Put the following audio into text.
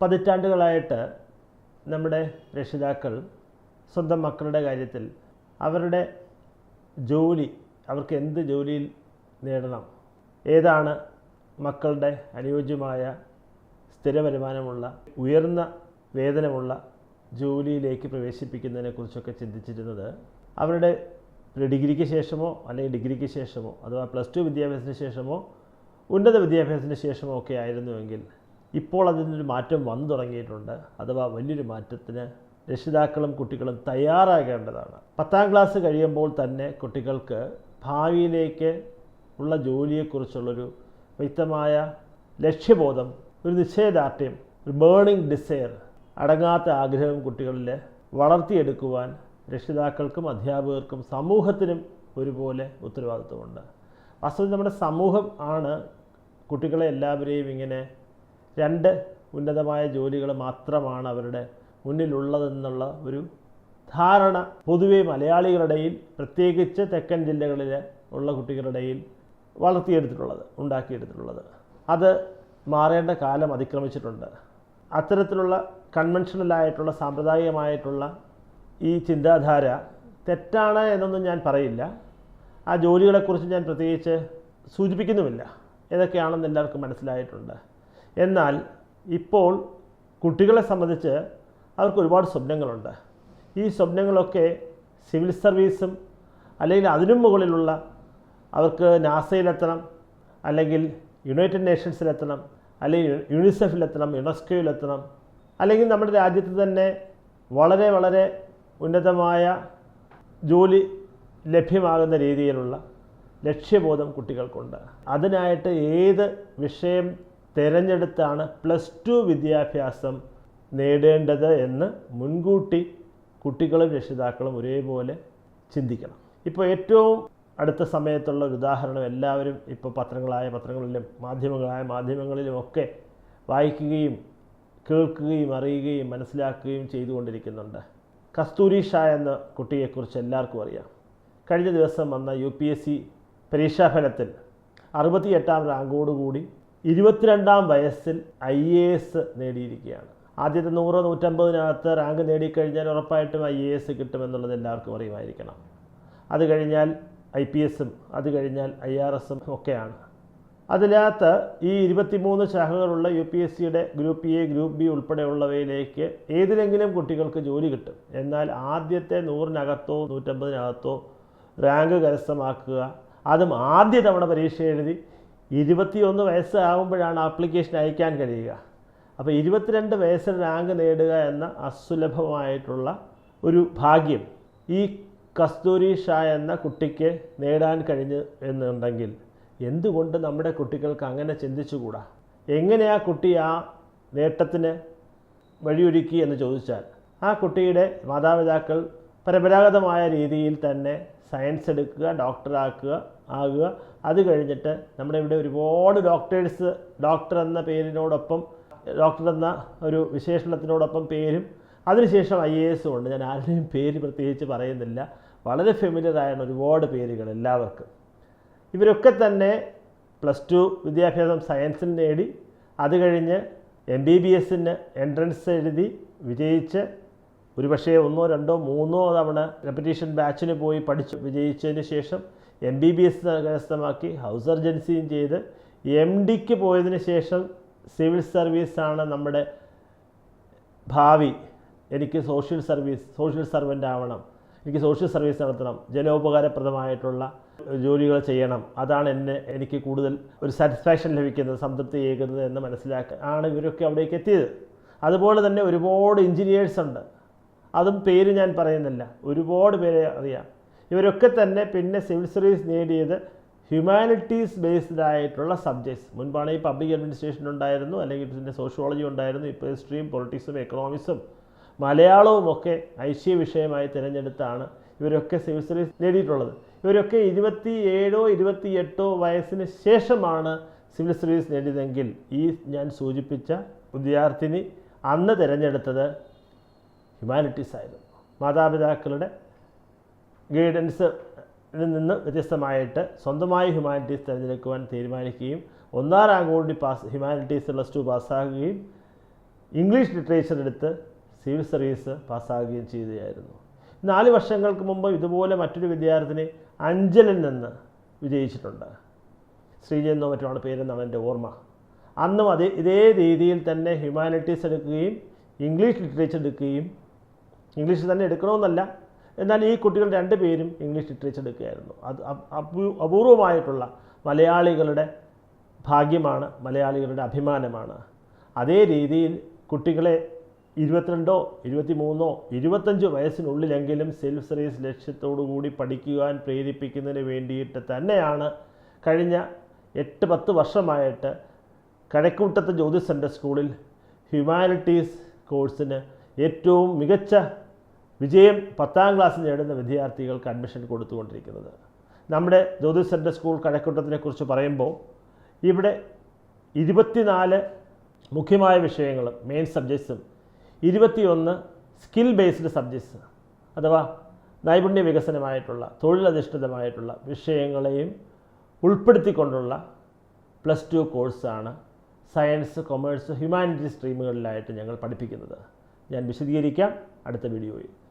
പതിറ്റാണ്ടുകളായിട്ട് നമ്മുടെ രക്ഷിതാക്കൾ സ്വന്തം മക്കളുടെ കാര്യത്തിൽ അവരുടെ ജോലി അവർക്ക് എന്ത് ജോലിയിൽ നേടണം ഏതാണ് മക്കളുടെ അനുയോജ്യമായ സ്ഥിര വരുമാനമുള്ള ഉയർന്ന വേതനമുള്ള ജോലിയിലേക്ക് പ്രവേശിപ്പിക്കുന്നതിനെക്കുറിച്ചൊക്കെ ചിന്തിച്ചിരുന്നത് അവരുടെ ഡിഗ്രിക്ക് ശേഷമോ അല്ലെങ്കിൽ ഡിഗ്രിക്ക് ശേഷമോ അഥവാ പ്ലസ് ടു വിദ്യാഭ്യാസത്തിന് ശേഷമോ ഉന്നത വിദ്യാഭ്യാസത്തിന് ശേഷമോ ഒക്കെ ആയിരുന്നുവെങ്കിൽ ഇപ്പോൾ അതിനൊരു മാറ്റം വന്നു തുടങ്ങിയിട്ടുണ്ട്. അഥവാ വലിയൊരു മാറ്റത്തിന് രക്ഷിതാക്കളും കുട്ടികളും തയ്യാറാകേണ്ടതാണ്. പത്താം ക്ലാസ് കഴിയുമ്പോൾ തന്നെ കുട്ടികൾക്ക് ഭാവിയിലേക്ക് ഉള്ള ജോലിയെക്കുറിച്ചുള്ളൊരു വ്യക്തമായ ലക്ഷ്യബോധം ഒരു നിശ്ചയദാർഢ്യം ഒരു ബേണിംഗ് ഡിസയർ അടങ്ങാത്ത ആഗ്രഹം കുട്ടികളിൽ വളർത്തിയെടുക്കുവാൻ രക്ഷിതാക്കൾക്കും അധ്യാപകർക്കും സമൂഹത്തിനും ഒരുപോലെ ഉത്തരവാദിത്വമുണ്ട്. വാസ്തവത്തിൽ നമ്മുടെ സമൂഹം ആണ് കുട്ടികളെ എല്ലാവരെയും ഇങ്ങനെ രണ്ട് ഉന്നതമായ ജോലികൾ മാത്രമാണ് അവരുടെ മുന്നിലുള്ളതെന്നുള്ള ഒരു ധാരണ. പൊതുവെ മലയാളികളുടെയിൽ പ്രത്യേകിച്ച് തെക്കൻ ജില്ലകളിൽ ഉള്ള കുട്ടികളുടെയിൽ വളർത്തിയെടുത്തിട്ടുള്ളത് ഉണ്ടാക്കിയെടുത്തിട്ടുള്ളത്. അത് മാറേണ്ട കാലം അതിക്രമിച്ചിട്ടുണ്ട്. അത്തരത്തിലുള്ള കൺവെൻഷനലായിട്ടുള്ള സാമ്പ്രദായികമായിട്ടുള്ള ഈ ചിന്താധാര തെറ്റാണ് എന്നൊന്നും ഞാൻ പറയില്ല. ആ ജോലികളെക്കുറിച്ച് ഞാൻ പ്രത്യേകിച്ച് സൂചിപ്പിക്കുന്നുമില്ല. ഏതൊക്കെയാണെന്ന് എല്ലാവർക്കും മനസ്സിലായിട്ടുണ്ട്. എന്നാൽ ഇപ്പോൾ കുട്ടികളെ സംബന്ധിച്ച് അവർക്ക് ഒരുപാട് സ്വപ്നങ്ങളുണ്ട്. ഈ സ്വപ്നങ്ങളൊക്കെ സിവിൽ സർവീസും അല്ലെങ്കിൽ അതിനും മുകളിലുള്ള അവർക്ക് നാസയിലെത്തണം അല്ലെങ്കിൽ യുണൈറ്റഡ് നേഷൻസിലെത്തണം അല്ലെങ്കിൽ യുണിസെഫിലെത്തണം യുനെസ്കോയിലെത്തണം അല്ലെങ്കിൽ നമ്മുടെ രാജ്യത്ത് തന്നെ വളരെ വളരെ ഉന്നതമായ ജോലി ലഭ്യമാകുന്ന രീതിയിലുള്ള ലക്ഷ്യബോധം കുട്ടികൾക്കുണ്ട്. അതിനായിട്ട് ഏത് വിഷയം തിരഞ്ഞെടുത്താണ് പ്ലസ് ടു വിദ്യാഭ്യാസം നേടേണ്ടത് എന്ന് മുൻകൂട്ടി കുട്ടികളും രക്ഷിതാക്കളും ഒരേപോലെ ചിന്തിക്കണം. ഇപ്പോൾ ഏറ്റവും അടുത്ത സമയത്തുള്ള ഒരു ഉദാഹരണം എല്ലാവരും ഇപ്പോൾ പത്രങ്ങളായ പത്രങ്ങളിലും മാധ്യമങ്ങളായ മാധ്യമങ്ങളിലുമൊക്കെ വായിക്കുകയും കേൾക്കുകയും അറിയുകയും മനസ്സിലാക്കുകയും ചെയ്തുകൊണ്ടിരിക്കുന്നുണ്ട്. കസ്തൂരി ഷാ എന്ന കുട്ടിയെക്കുറിച്ച് എല്ലാവർക്കും അറിയാം. കഴിഞ്ഞ ദിവസം വന്ന യു പി എസ് സി പരീക്ഷാഫലത്തിൽ അറുപത്തിയെട്ടാം റാങ്കോടുകൂടി ഇരുപത്തിരണ്ടാം വയസ്സിൽ ഐ എ എസ് നേടിയിരിക്കുകയാണ്. ആദ്യത്തെ നൂറ് നൂറ്റമ്പതിനകത്ത് റാങ്ക് നേടിക്കഴിഞ്ഞാൽ ഉറപ്പായിട്ടും ഐ എ എസ് കിട്ടുമെന്നുള്ളത് എല്ലാവർക്കും അറിയുമായിരിക്കണം. അത് കഴിഞ്ഞാൽ ഐ പി എസും അത് കഴിഞ്ഞാൽ ഐ ആർ എസും ഒക്കെയാണ്. അതിനകത്ത് ഈ ഇരുപത്തിമൂന്ന് ശാഖകളുള്ള യു പി എസ് സിയുടെ ഗ്രൂപ്പ് എ ഗ്രൂപ്പ് ബി ഉൾപ്പെടെയുള്ളവയിലേക്ക് ഏതിലെങ്കിലും കുട്ടികൾക്ക് ജോലി കിട്ടും. എന്നാൽ ആദ്യത്തെ നൂറിനകത്തോ നൂറ്റമ്പതിനകത്തോ റാങ്ക് കരസ്ഥമാക്കുക അതും ആദ്യ തവണ പരീക്ഷ എഴുതി ഇരുപത്തിയൊന്ന് വയസ്സാകുമ്പോഴാണ് ആപ്ലിക്കേഷൻ അയക്കാൻ കഴിയുക. അപ്പോൾ ഇരുപത്തിരണ്ട് വയസ്സിൽ റാങ്ക് നേടുക എന്ന അസുലഭമായിട്ടുള്ള ഒരു ഭാഗ്യം ഈ കസ്തൂരി ഷാ എന്ന കുട്ടിക്ക് നേടാൻ കഴിഞ്ഞു എന്നുണ്ടെങ്കിൽ എന്തുകൊണ്ട് നമ്മുടെ കുട്ടികൾക്ക് അങ്ങനെ ചിന്തിച്ചുകൂടാ? എങ്ങനെ ആ കുട്ടി ആ നേട്ടത്തിന് വഴിയൊരുക്കി എന്ന് ചോദിച്ചാൽ ആ കുട്ടിയുടെ മാതാപിതാക്കൾ പരമ്പരാഗതമായ രീതിയിൽ തന്നെ സയൻസ് എടുക്കുക ഡോക്ടറാക്കുക ആകുക. അത് കഴിഞ്ഞിട്ട് നമ്മുടെ ഇവിടെ ഒരുപാട് ഡോക്ടേഴ്സ് ഡോക്ടർ എന്ന പേരിനോടൊപ്പം ഡോക്ടർ എന്ന ഒരു വിശേഷണത്തിനോടൊപ്പം പേരും. അതിനുശേഷം ഐ എ എസും ഉണ്ട്. ഞാൻ ആരുടെയും പേര് പ്രത്യേകിച്ച് പറയുന്നില്ല. വളരെ ഫെമിലിയർ ആയാണ് ഒരുപാട് പേരുകൾ എല്ലാവർക്കും. ഇവരൊക്കെ തന്നെ പ്ലസ് ടു വിദ്യാഭ്യാസം സയൻസിൽ നേടി. അത് കഴിഞ്ഞ് എം ബി ബി എസിന് എൻട്രൻസ് എഴുതി വിജയിച്ച് ഒരുപക്ഷേ ഒന്നോ രണ്ടോ മൂന്നോ തവണ റെപ്പറ്റീഷൻ ബാച്ചിന് പോയി പഠിച്ച്. വിജയിച്ചതിന് ശേഷം എം ബി ബി എസ് കരസ്ഥമാക്കി ഹൗസ് സർജൻസിയും ചെയ്ത് എം ഡിക്ക് പോയതിന് ശേഷം സിവിൽ സർവീസാണ് നമ്മുടെ ഭാവി. എനിക്ക് സോഷ്യൽ സർവീസ് സോഷ്യൽ സർവന്റ് ആവണം. എനിക്ക് സോഷ്യൽ സർവീസ് നടത്തണം. ജനോപകാരപ്രദമായിട്ടുള്ള ജോലികൾ ചെയ്യണം. അതാണ് എന്നെ എനിക്ക് കൂടുതൽ ഒരു സാറ്റിസ്ഫാക്ഷൻ ലഭിക്കുന്നത് സംതൃപ്തി ഏകുന്നത് എന്ന് മനസ്സിലാക്കുക ആണ് ഇവരൊക്കെ അവിടേക്ക് എത്തിയത്. അതുപോലെ തന്നെ ഒരുപാട് എഞ്ചിനീയേഴ്സ് ഉണ്ട്. അതും പേര് ഞാൻ പറയുന്നില്ല. ഒരുപാട് പേരെ അറിയാം. ഇവരൊക്കെ തന്നെ പിന്നെ സിവിൽ സർവീസ് നേടിയത് ഹ്യൂമാനിറ്റീസ് ബേസ്ഡ് ആയിട്ടുള്ള സബ്ജക്ട്സ്. മുൻപാണ് ഈ പബ്ലിക് അഡ്മിനിസ്ട്രേഷൻ ഉണ്ടായിരുന്നു അല്ലെങ്കിൽ പിന്നെ സോഷ്യോളജി ഉണ്ടായിരുന്നു ഇപ്പോൾ ഹിസ്റ്ററിയും പൊളിറ്റിക്സും എക്കണോമിക്സും മലയാളവും ഒക്കെ ഐശ്യ വിഷയമായി തിരഞ്ഞെടുത്താണ് ഇവരൊക്കെ സിവിൽ സർവീസ് നേടിയിട്ടുള്ളത്. ഇവരൊക്കെ ഇരുപത്തി ഏഴോ ഇരുപത്തി എട്ടോ വയസ്സിന് ശേഷമാണ് സിവിൽ സർവീസ് നേടിയതെങ്കിൽ ഈ ഞാൻ സൂചിപ്പിച്ച വിദ്യാർത്ഥിനി അന്ന് തിരഞ്ഞെടുത്തത് ഹ്യൂമാനിറ്റീസ് ആയിരുന്നു. മാതാപിതാക്കളുടെ ഗൈഡൻസ് നിന്ന് വ്യത്യസ്തമായിട്ട് സ്വന്തമായി ഹ്യൂമാനിറ്റീസ് തിരഞ്ഞെടുക്കുവാൻ തീരുമാനിക്കുകയും ഒന്നാം റാങ്ക് കൂടി പാസ് ഹ്യൂമാനിറ്റീസ് പ്ലസ് ടു പാസ്സാകുകയും ഇംഗ്ലീഷ് ലിറ്ററേച്ചർ എടുത്ത് സിവിൽ സർവീസ് പാസ്സാകുകയും ചെയ്യുകയായിരുന്നു. നാല് വർഷങ്ങൾക്ക് മുമ്പ് ഇതുപോലെ മറ്റൊരു വിദ്യാർത്ഥിനി അഞ്ചലിൽ നിന്ന് വിജയിച്ചിട്ടുണ്ട്. ശ്രീജയെന്നോ മറ്റുമാണ് പേരെന്നാണ് എന്റെ ഓർമ്മ. അന്നും അതേ ഇതേ രീതിയിൽ തന്നെ ഹ്യൂമാനിറ്റീസ് എടുക്കുകയും ഇംഗ്ലീഷ് ലിറ്ററേച്ചർ എടുക്കുകയും ഇംഗ്ലീഷ് തന്നെ എടുക്കണമെന്നല്ല. എന്നാൽ ഈ കുട്ടികൾ രണ്ട് പേരും ഇംഗ്ലീഷ് ലിറ്ററേച്ചർ എടുക്കുകയായിരുന്നു. അത് അപൂർവമായിട്ടുള്ള മലയാളികളുടെ ഭാഗ്യമാണ് മലയാളികളുടെ അഭിമാനമാണ്. അതേ രീതിയിൽ കുട്ടികളെ ഇരുപത്തിരണ്ടോ ഇരുപത്തിമൂന്നോ ഇരുപത്തഞ്ച് വയസ്സിനുള്ളിലെങ്കിലും സെൽഫ് സർവീസ് ലക്ഷ്യത്തോടു കൂടി പഠിക്കുവാൻ പ്രേരിപ്പിക്കുന്നതിന് വേണ്ടിയിട്ട് തന്നെയാണ് കഴിഞ്ഞ എട്ട് പത്ത് വർഷമായിട്ട് കഴക്കൂട്ടത്ത് ജ്യോതി സെന്റർ സ്കൂളിൽ ഹ്യൂമാനിറ്റീസ് കോഴ്സിന് ഏറ്റവും മികച്ച വിജയം പത്താം ക്ലാസ് നേടുന്ന വിദ്യാർത്ഥികൾക്ക് അഡ്മിഷൻ കൊടുത്തുകൊണ്ടിരിക്കുന്നത്. നമ്മുടെ ജ്യോതിഷ് സെന്റർ സ്കൂൾ കഴക്കൂട്ടത്തിനെക്കുറിച്ച് പറയുമ്പോൾ ഇവിടെ ഇരുപത്തിനാല് മുഖ്യമായ വിഷയങ്ങളും മെയിൻ സബ്ജക്ട്സും ഇരുപത്തിയൊന്ന് സ്കിൽ ബേസ്ഡ് സബ്ജക്ട്സ് അഥവാ നൈപുണ്യ വികസനമായിട്ടുള്ള തൊഴിലധിഷ്ഠിതമായിട്ടുള്ള വിഷയങ്ങളെയും ഉൾപ്പെടുത്തിക്കൊണ്ടുള്ള പ്ലസ് ടു കോഴ്സാണ് സയൻസ് കൊമേഴ്സ് ഹ്യൂമാനിറ്റി സ്ട്രീമുകളിലായിട്ട് ഞങ്ങൾ പഠിപ്പിക്കുന്നത്. ഞാൻ വിശദീകരിക്കാം. അടുത്ത വീഡിയോയിൽ.